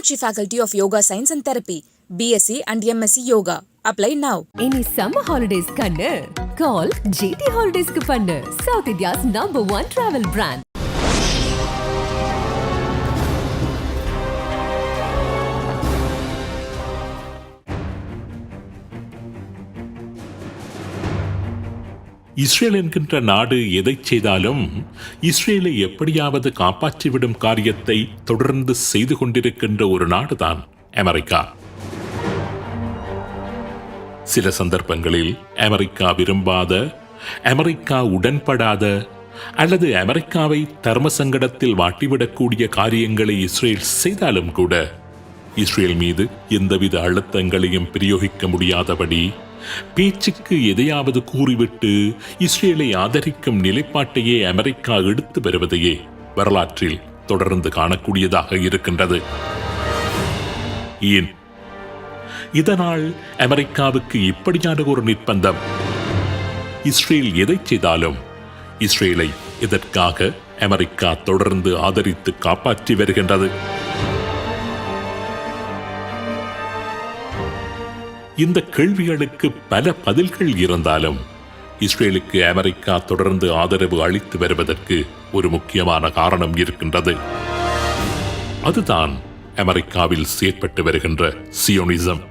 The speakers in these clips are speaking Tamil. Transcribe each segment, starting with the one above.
Meenakshi Faculty of Yoga Science and Therapy, BSc and MSc Yoga. Apply now. இனி சம்மர் ஹாலிடேஸ் கண்ணு கால் ஜிடி ஹாலிடேஸ்க்கு பண்ணு south India's number one travel brand Israel என்கின்ற நாடு எதை செய்தாலும் இஸ்ரேலை எப்படியாவது காப்பாற்றிவிடும் காரியத்தை தொடர்ந்து செய்து கொண்டிருக்கின்ற ஒரு நாடுதான் அமெரிக்கா. சில சந்தர்ப்பங்களில் அமெரிக்கா விரும்பாத அமெரிக்கா உடன்படாத அல்லது அமெரிக்காவை தர்ம சங்கடத்தில் வாட்டிவிடக்கூடிய காரியங்களை இஸ்ரேல் செய்தாலும் கூட இஸ்ரேல் மீது எந்தவித அழுத்தங்களையும் பிரயோகிக்க முடியாதபடி பேச்சுக்கு எதையாவது கூறிவிட்டு இஸ்ரேலை ஆதரிக்கும் நிலைப்பாட்டையே அமெரிக்கா எடுத்து வருவதையே வரலாற்றில் தொடர்ந்து காணக்கூடியதாக இருக்கின்றது. ஏன்? இதனால் அமெரிக்காவுக்கு இப்படியான ஒரு நிர்பந்தம். இஸ்ரேல் எதை செய்தாலும் இஸ்ரேலை இதற்காக அமெரிக்கா தொடர்ந்து ஆதரித்து காப்பாற்றி வருகின்றது? இந்த கேள்விகளுக்கு பல பதில்கள் இருந்தாலும் இஸ்ரேலுக்கு அமெரிக்கா தொடர்ந்து ஆதரவு அளித்து வருவதற்கு ஒரு முக்கியமான காரணம் இருக்கின்றது. அதுதான் அமெரிக்காவில் செயற்பட்டு வருகின்ற சியோனிசம்.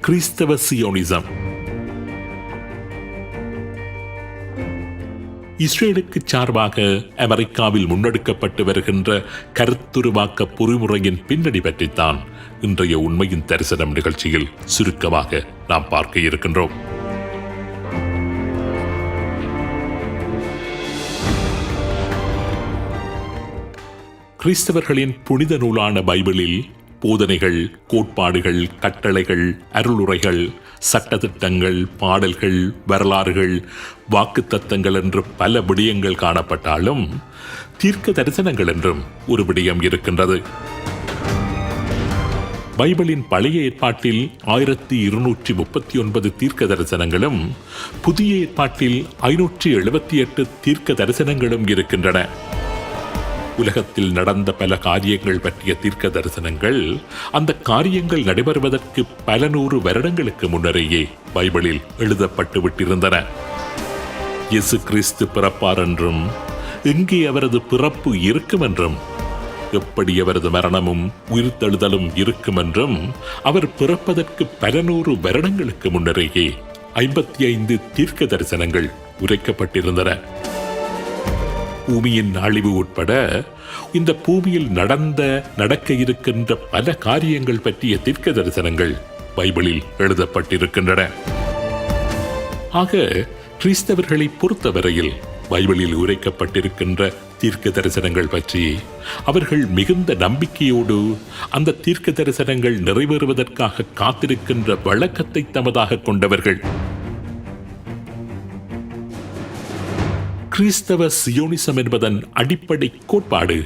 கிறிஸ்தவ சியோனிசம். இஸ்ரேலுக்கு சார்பாக அமெரிக்காவில் முன்னெடுக்கப்பட்டு வருகின்ற கருத்துருவாக்க பொறிமுறையின் பின்னணி பற்றித்தான் இன்றைய உண்மையின் தரிசனம் நிகழ்ச்சியில் சுருக்கமாக நாம் பார்க்க இருக்கின்றோம். கிறிஸ்தவர்களின் புனித நூலான பைபிளில் போதனைகள் கோட்பாடுகள் கட்டளைகள் அருளுரைகள் சட்டத்திட்டங்கள் பாடல்கள் வரலாறுகள் வாக்கு தத்தங்கள் என்று பல விடயங்கள் காணப்பட்டாலும் தீர்க்க தரிசனங்கள் என்றும் ஒரு விடயம் இருக்கின்றது. பைபிளின் பழைய ஏற்பாட்டில் ஆயிரத்தி இருநூற்றி முப்பத்தி ஒன்பது தீர்க்க தரிசனங்களும் புதிய ஏற்பாட்டில் ஐநூற்றி எழுபத்தி எட்டு தீர்க்க தரிசனங்களும் இருக்கின்றன. உலகத்தில் நடந்த பல காரியங்கள் பற்றிய தீர்க்க தரிசனங்கள் அந்த காரியங்கள் நடைபெறுவதற்கு பல நூறு வருடங்களுக்கு முன்னரேயே பைபிளில் எழுதப்பட்டு விட்டிருந்தன. இயேசு கிறிஸ்து பிறப்பார் என்றும் இங்கே அவரது பிறப்பு இருக்கும் என்றும் எப்படி அவரது மரணமும் உயிர்த்தெழுதலும் இருக்கும் என்றும் அவர் பிறப்பதற்கு பல நூறு வருடங்களுக்கு முன்னரேயே ஐம்பத்தி ஐந்து தீர்க்க தரிசனங்கள் உரைக்கப்பட்டிருந்தன. பூமியின் அழிவு உட்பட இந்த பூமியில் நடந்த நடக்க இருக்கின்ற பல காரியங்கள் பற்றிய தீர்க்க தரிசனங்கள் பைபிளில் எழுதப்பட்டிருக்கின்றன. ஆக கிறிஸ்தவர்களை பொறுத்தவரையில் பைபிளில் உரைக்கப்பட்டிருக்கின்ற தீர்க்க தரிசனங்கள் பற்றி. அவர்கள் மிகுந்த நம்பிக்கையோடு அந்த தீர்க்க தரிசனங்கள் நிறைவேறுவதற்காக காத்திருக்கின்ற வழக்கத்தை தமதாக கொண்டவர்கள். கிறிஸ்தவ சியோனிசம் என்பதன் அடிப்படை கோட்பாடு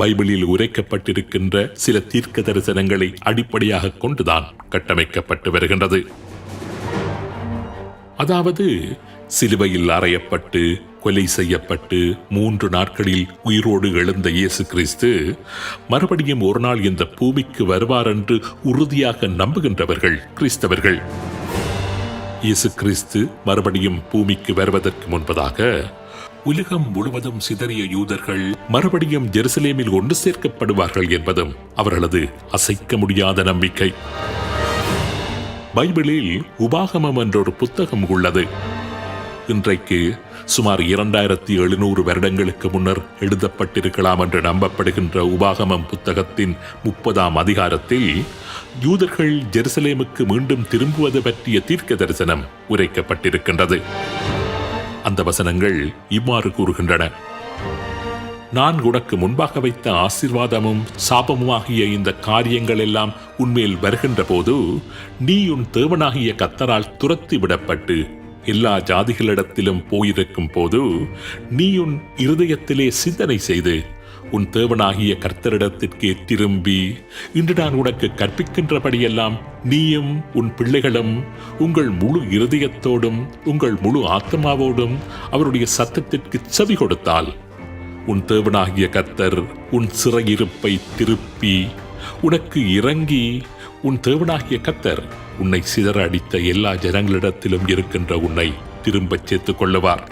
பைபிளில் உரைக்கப்பட்டிருக்கின்ற சில தீர்க்க தரிசனங்களை அடிப்படையாக கொண்டுதான் கட்டமைக்கப்பட்டு வருகின்றது. அதாவது சிலுவையில் அறையப்பட்டு கொலை செய்யப்பட்டு மூன்று நாட்களில் உயிரோடு எழுந்த இயேசு கிறிஸ்து மறுபடியும் ஒரு நாள் இந்த பூமிக்கு வருவார் என்று உறுதியாக நம்புகின்றவர்கள் கிறிஸ்தவர்கள். இயேசு கிறிஸ்து மறுபடியும் பூமிக்கு வருவதற்கு முன்பதாக உலகம் முழுவதும் சிதறிய யூதர்கள் மறுபடியும் ஜெருசலேமில் ஒன்று சேர்க்கப்படுவார்கள் என்பதும் அவர்களது அசைக்க முடியாத நம்பிக்கை. பைபிளில் உபாகமம் என்றொரு புத்தகம் உள்ளது. இன்றைக்கு சுமார் இரண்டாயிரத்தி எழுநூறு வருடங்களுக்கு முன்னர் எழுதப்பட்டிருக்கலாம் என்று நம்பப்படுகின்ற உபாகமம் புத்தகத்தின் முப்பதாம் அதிகாரத்தில் யூதர்கள் ஜெருசலேமுக்கு மீண்டும் திரும்புவது பற்றிய தீர்க்க தரிசனம் உரைக்கப்பட்டிருக்கின்றது. அந்த வசனங்கள் இவ்வாறு கூறுகின்றன. நான் உனக்கு முன்பாக வைத்த ஆசிர்வாதமும் சாபமுமாகிய இந்த காரியங்கள் எல்லாம் உன்மேல் வருகின்ற போது நீ உன் தேவனாகிய கத்தரால் துரத்தி விடப்பட்டு எல்லா ஜாதிகளிடத்திலும் போயிருக்கும் போது நீ உன் இருதயத்திலே சிந்தனை செய்து உன் தேவனாகிய கர்த்தரிடத்திற்கே திரும்பி இன்று நான் உனக்கு கற்பிக்கின்றபடியெல்லாம் நீயும் உன் பிள்ளைகளும் உங்கள் முழு இருதயத்தோடும் உங்கள் முழு ஆத்மாவோடும் அவருடைய சத்தத்திற்கு செவி கொடுத்தால் உன் தேவனாகிய கர்த்தர் உன் சிறையிருப்பை திருப்பி உனக்கு இறங்கி உன் தேவனாகிய கத்தர் உன்னை சிதற அடித்த எல்லா ஜனங்களிடத்திலும் இருக்கின்ற உன்னை திரும்பச் சேர்த்துக் கொள்ளுவார்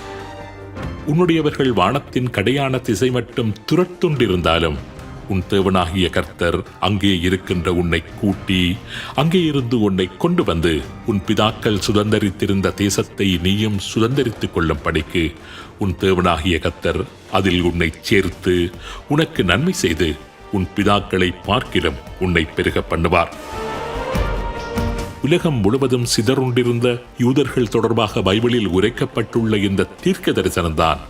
உன்னுடையவர்கள் வானத்தின் கடையான திசை மட்டும் துரத்துண்டிருந்தாலும் உன் தேவனாகிய கர்த்தர் அங்கே இருக்கின்ற உன்னை கூட்டி அங்கே இருந்து உன்னை கொண்டு வந்து உன் பிதாக்கள் சுதந்தரித்திருந்த தேசத்தை நீயும் சுதந்தரித்துக் கொள்ளும்படிக்கு உன் தேவனாகிய கர்த்தர் அதில் உன்னை சேர்த்து உனக்கு நன்மை செய்து உன் பிதாக்களை பார்க்கிலும் உன்னை பெருக பண்ணுவார். உலகம் முழுவதும் சிதறுண்டிருந்த யூதர்கள் தொடர்பாக பைபிளில் உரைக்கப்பட்டுள்ள இந்த தீர்க்க தரிசனம்தான்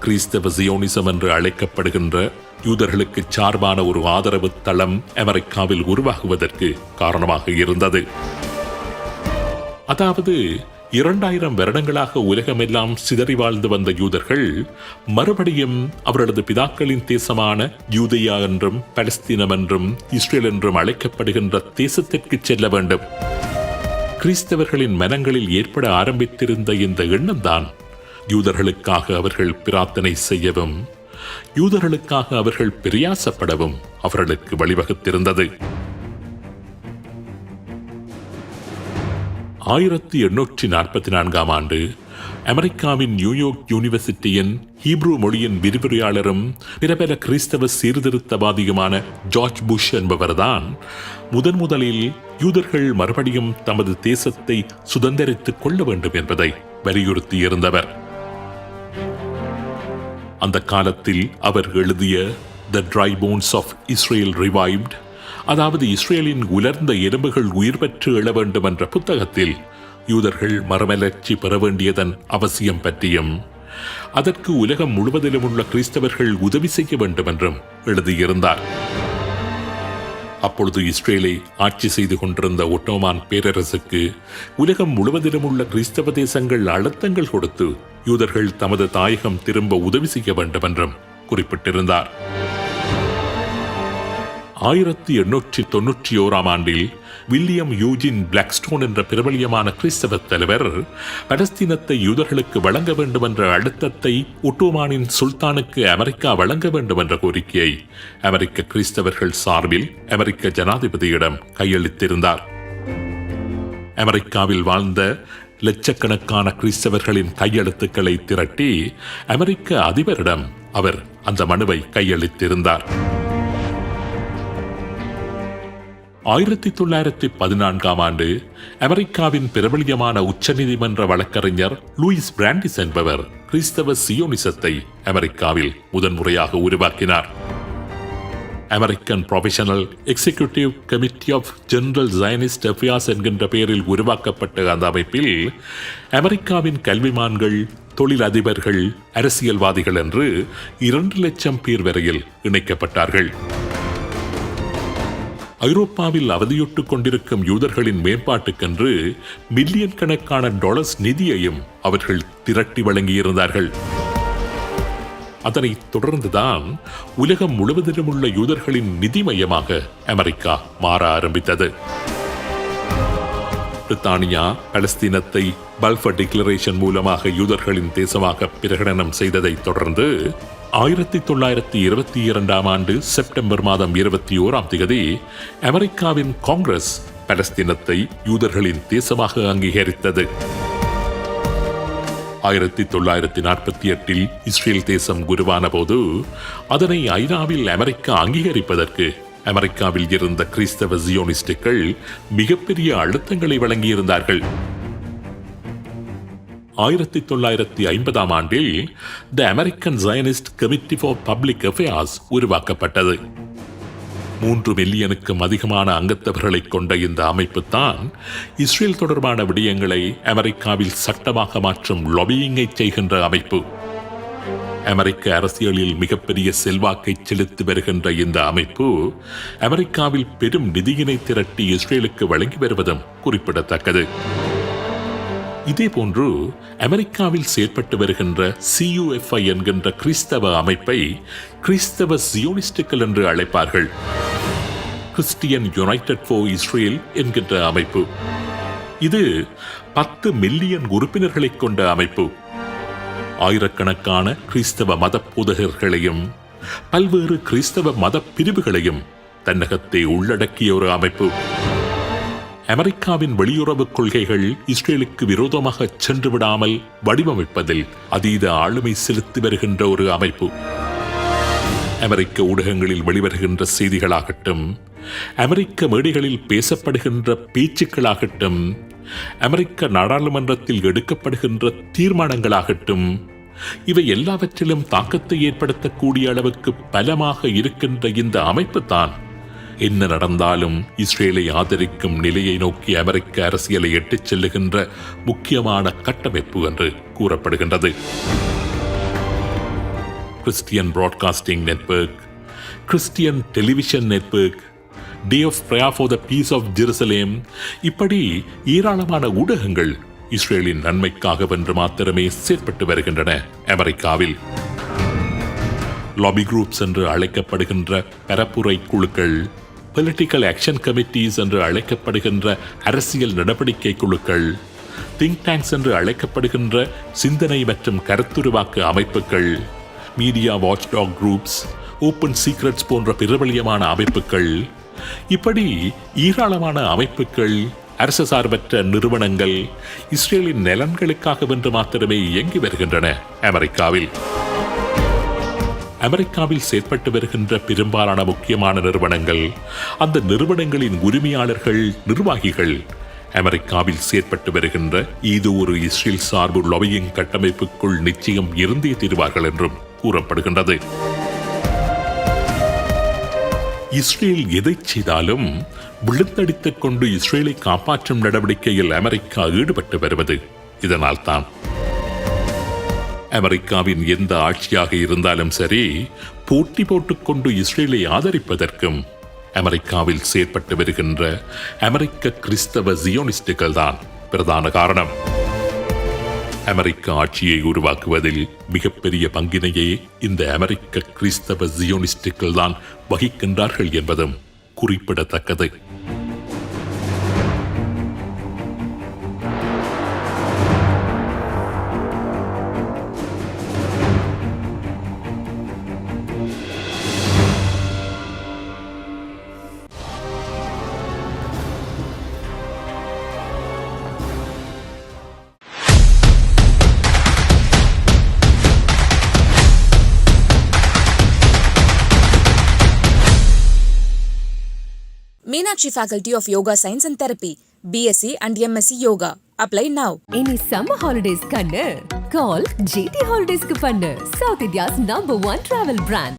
கிறிஸ்தவ சியோனிசம் என்று அழைக்கப்படுகின்ற யூதர்களுக்கு சார்பான ஒரு ஆதரவு தளம் அமெரிக்காவில் உருவாகுவதற்கு காரணமாக இருந்தது. அதாவது இரண்டாயிரம் வருடங்களாக உலகமெல்லாம் சிதறி வாழ்ந்து வந்த யூதர்கள் மறுபடியும் அவர்களது பிதாக்களின் தேசமான யூதையா என்றும் பலஸ்தீனம் என்றும் இஸ்ரேல் என்றும் அழைக்கப்படுகின்ற தேசத்திற்கு செல்ல வேண்டும். கிறிஸ்தவர்களின் மனங்களில் ஏற்பட ஆரம்பித்திருந்த இந்த எண்ணம்தான் யூதர்களுக்காக அவர்கள் பிரார்த்தனை செய்யவும் யூதர்களுக்காக அவர்கள் பிரயாசப்படவும் அவர்களுக்கு வழிவகுத்திருந்தது. ஆயிரத்தி எண்ணூற்றி நாற்பத்தி நான்காம் ஆண்டு அமெரிக்காவின் நியூயார்க் யூனிவர்சிட்டியின் ஹீப்ரூ மொழியின் விரிவுரையாளரும் பிரபல கிறிஸ்தவ சீர்திருத்தவாதியுமான ஜார்ஜ் புஷ் என்பவர்தான் முதன் முதலில் யூதர்கள் மறுபடியும் தமது தேசத்தை சுதந்திரித்துக் கொள்ள வேண்டும் என்பதை வலியுறுத்தியிருந்தவர். அந்த காலத்தில் அவர் எழுதிய the dry bones of Israel revived அதாவது இஸ்ரேலின் உலர்ந்த எலும்புகள் உயிர் பெற்று எழ வேண்டும் என்ற புத்தகத்தில் யூதர்கள் மரமலர்ச்சி பெற வேண்டியதன் அவசியம் பற்றியும் அதற்கு உலகம் முழுவதிலும் உள்ள கிறிஸ்தவர்கள் உதவி செய்ய வேண்டும் என்றும் எழுதியிருந்தார். அப்பொழுது இஸ்ரேலை ஆட்சி செய்து கொண்டிருந்த ஒட்டோமான் பேரரசுக்கு உலகம் முழுவதிலும் உள்ள கிறிஸ்தவ தேசங்கள் அழுத்தங்கள் கொடுத்து யூதர்கள் தமது தாயகம் திரும்ப உதவி செய்ய வேண்டும் என்றும் குறிப்பிட்டிருந்தார். ஆயிரத்தி எண்ணூற்றி தொன்னூற்றி ஓராம் ஆண்டில் வில்லியம் யூஜின் பிளாக்ஸ்டோன் என்ற பிரபலியமான கிறிஸ்தவ தலைவர் பலஸ்தீனத்தை யூதர்களுக்கு வழங்க வேண்டும் என்ற அழுத்தத்தை ஒட்டோமானின் சுல்தானுக்கு அமெரிக்கா வழங்க வேண்டும் என்ற கோரிக்கையை அமெரிக்க கிறிஸ்தவர்கள் சார்பில் அமெரிக்க ஜனாதிபதியிடம் கையளித்திருந்தார். அமெரிக்காவில் வாழ்ந்த லட்சக்கணக்கான கிறிஸ்தவர்களின் கையெழுத்துக்களை திரட்டி அமெரிக்க அதிபரிடம் அவர் அந்த மனுவை கையளித்திருந்தார். ஆயிரத்தி தொள்ளாயிரத்தி பதினான்காம் ஆண்டு அமெரிக்காவின் பிரபலியமான உச்சநீதிமன்ற வழக்கறிஞர் லூயிஸ் பிராண்டிஸ் என்பவர் கிறிஸ்தவ சியோனிசத்தை அமெரிக்காவில் முதன்முறையாக உருவாக்கினார். American professional executive committee of general Zionist affairs என்கின்ற பெயரில் உருவாக்கப்பட்ட அந்த அமைப்பில் அமெரிக்காவின் கல்விமான்கள் தொழிலதிபர்கள் அரசியல்வாதிகள் என்று இரண்டு லட்சம் பேர் வரையில் இணைக்கப்பட்டார்கள். ஐரோப்பாவில் அவதியுட்டுக் கொண்டிருக்கும் யூதர்களின் மேம்பாட்டுக்கென்று மில்லியன் கணக்கான டாலர்ஸ் நிதியையும் அவர்கள் திரட்டி வழங்கியிருந்தார்கள். அதனைத் தொடர்ந்துதான் உலகம் முழுவதிலும் உள்ள யூதர்களின் நிதி மையமாக அமெரிக்கா மாற ஆரம்பித்தது. பிரித்தானியா பலஸ்தீனத்தை பல்ஃபர் டிக்ளரேஷன் மூலமாக யூதர்களின் தேசமாக பிரகடனம் செய்ததைத் தொடர்ந்து ஆயிரத்தி தொள்ளாயிரத்தி இருபத்தி இரண்டாம் ஆண்டு செப்டம்பர் மாதம் இருபத்தி ஓராம் தேதி அமெரிக்காவின் காங்கிரஸ் பலஸ்தீனத்தை யூதர்களின் தேசமாக அங்கீகரித்தது. ஆயிரத்தி தொள்ளாயிரத்தி நாற்பத்தி எட்டில் இஸ்ரேல் தேசம் குருவான போது அதனை ஐநாவில் அமெரிக்கா அங்கீகரிப்பதற்கு அமெரிக்காவில் இருந்த கிறிஸ்தவ ஜியோனிஸ்டுகள் மிகப்பெரிய அழுத்தங்களை வழங்கியிருந்தார்கள். ஆயிரத்தி தொள்ளாயிரத்தி ஐம்பதாம் ஆண்டில் the American Zionist committee for public affairs உருவாக்கப்பட்டது. மூன்று மில்லியனுக்கும் அதிகமான அங்கத்தவர்களை கொண்ட இந்த அமைப்பு தான் இஸ்ரேல் தொடர்பான விடயங்களை அமெரிக்காவில் சட்டமாக மாற்றும் லொபியிங்கை செய்கின்ற அமைப்பு. அமெரிக்க அரசியலில் மிகப்பெரிய செல்வாக்கை செலுத்தி வருகின்ற இந்த அமைப்பு அமெரிக்காவில் பெரும் நிதியினை திரட்டி இஸ்ரேலுக்கு வழங்கி வருவதும் குறிப்பிடத்தக்கது. இதேபோன்று அமெரிக்காவில் செயற்பட்டு வருகின்ற சியுஎஃப்ஐ என்கின்ற கிறிஸ்தவ அமைப்பை கிறிஸ்தவ சியோனிஸ்டுகள் என்று அழைப்பார்கள். கிறிஸ்டியன் யுனைடெட் ஃபோர் இஸ்ரேல் என்கின்ற அமைப்பு. இது பத்து மில்லியன் உறுப்பினர்களை கொண்ட அமைப்பு. ஆயிரக்கணக்கான கிறிஸ்தவ மத போதகர்களையும் பல்வேறு கிறிஸ்தவ மத பிரிவுகளையும் தன்னகத்தை உள்ளடக்கிய ஒரு அமைப்பு. அமெரிக்காவின் வெளியுறவு கொள்கைகள் இஸ்ரேலுக்கு விரோதமாக சென்று விடாமல் வடிவமைப்பதில் அதீத ஆளுமை செலுத்தி வருகின்ற ஒரு அமைப்பு. அமெரிக்க ஊடகங்களில் வெளிவருகின்ற செய்திகளாகட்டும் அமெரிக்க மேடைகளில் பேசப்படுகின்ற பேச்சுக்களாகட்டும் அமெரிக்க நாடாளுமன்றத்தில் எடுக்கப்படுகின்ற தீர்மானங்களாகட்டும் இவை எல்லாவற்றிலும் தாக்கத்தை ஏற்படுத்தக்கூடிய அளவுக்கு பலமாக இருக்கின்ற இந்த அமைப்பு தான் என்ன நடந்தாலும் இஸ்ரேலை ஆதரிக்கும் நிலையை நோக்கி அமெரிக்க அரசியலை எட்டிச் செல்லுகின்ற முக்கியமான கட்டமைப்பு என்று கூறப்படுகின்றது. Christian broadcasting network Christian television network day of prayer for the peace of Jerusalem இப்படி ஏராளமான ஊடகங்கள் இஸ்ரேலின் நன்மைக்காக வென்று மாத்திரமே செயற்பட்டு வருகின்றன அமெரிக்காவில். லாபி குரூப்ஸ் என்று அழைக்கப்படுகின்ற பரப்புரை குழுக்கள் பொலிட்டிக்கல் ஆக்ஷன் கமிட்டிஸ் என்று அழைக்கப்படுகின்ற அரசியல் நடவடிக்கை குழுக்கள் திங்க் டேங்க்ஸ் என்று அழைக்கப்படுகின்ற சிந்தனை மற்றும் கருத்துருவாக்க அமைப்புகள் media watchdog groups open secrets போன்ற பிரபலியமான அமைப்புகள். இப்படி ஏராளமான அமைப்புகள் அரசு சார்பற்ற நிறுவனங்கள் இஸ்ரேலின் நலன்களுக்காக வென்று மாத்திரமே இயங்கி வருகின்றன அமெரிக்காவில். அமெரிக்காவில் செயற்பட்டு வருகின்ற பெரும்பாலான முக்கியமான நிறுவனங்கள் அந்த நிறுவனங்களின் உரிமையாளர்கள் நிர்வாகிகள். அமெரிக்காவில் செயற்பட்டு வருகின்ற இது ஒரு இஸ்ரேல் சார்பு லொபியிங் கட்டமைப்புக்குள் நிச்சயம் இருந்தே தீர்வார்கள் என்றும் கூறப்படுகின்றது. இஸ்ரேல் எதை செய்தாலும் விழுந்தடித்துக் கொண்டு இஸ்ரேலை காப்பாற்றும் நடவடிக்கையில் அமெரிக்கா ஈடுபட்டு வருவது இதனால்தான் அமெரிக்காவின் எந்த ஆட்சியாக இருந்தாலும் சரி போட்டி போட்டுக்கொண்டு இஸ்ரேலை ஆதரிப்பதற்கும் அமெரிக்காவில் செயற்பட்டு வருகின்ற அமெரிக்க கிறிஸ்தவ ஜியோனிஸ்டுகள் தான் பிரதான காரணம். அமெரிக்க ஆட்சியை உருவாக்குவதில் மிகப்பெரிய பங்கினையே இந்த அமெரிக்க கிறிஸ்தவ ஜியோனிஸ்டுகள் தான் வகிக்கின்றார்கள் என்பதும் குறிப்பிடத்தக்கது. Meenakshi Faculty of Yoga Science and Therapy, BSc and MSc Yoga. Apply now. இனி சம்மர் ஹாலிடேஸ் கண்ணு கால் ஜிடி ஹாலிடேஸ்க்கு பண்ணு south India's number one travel brand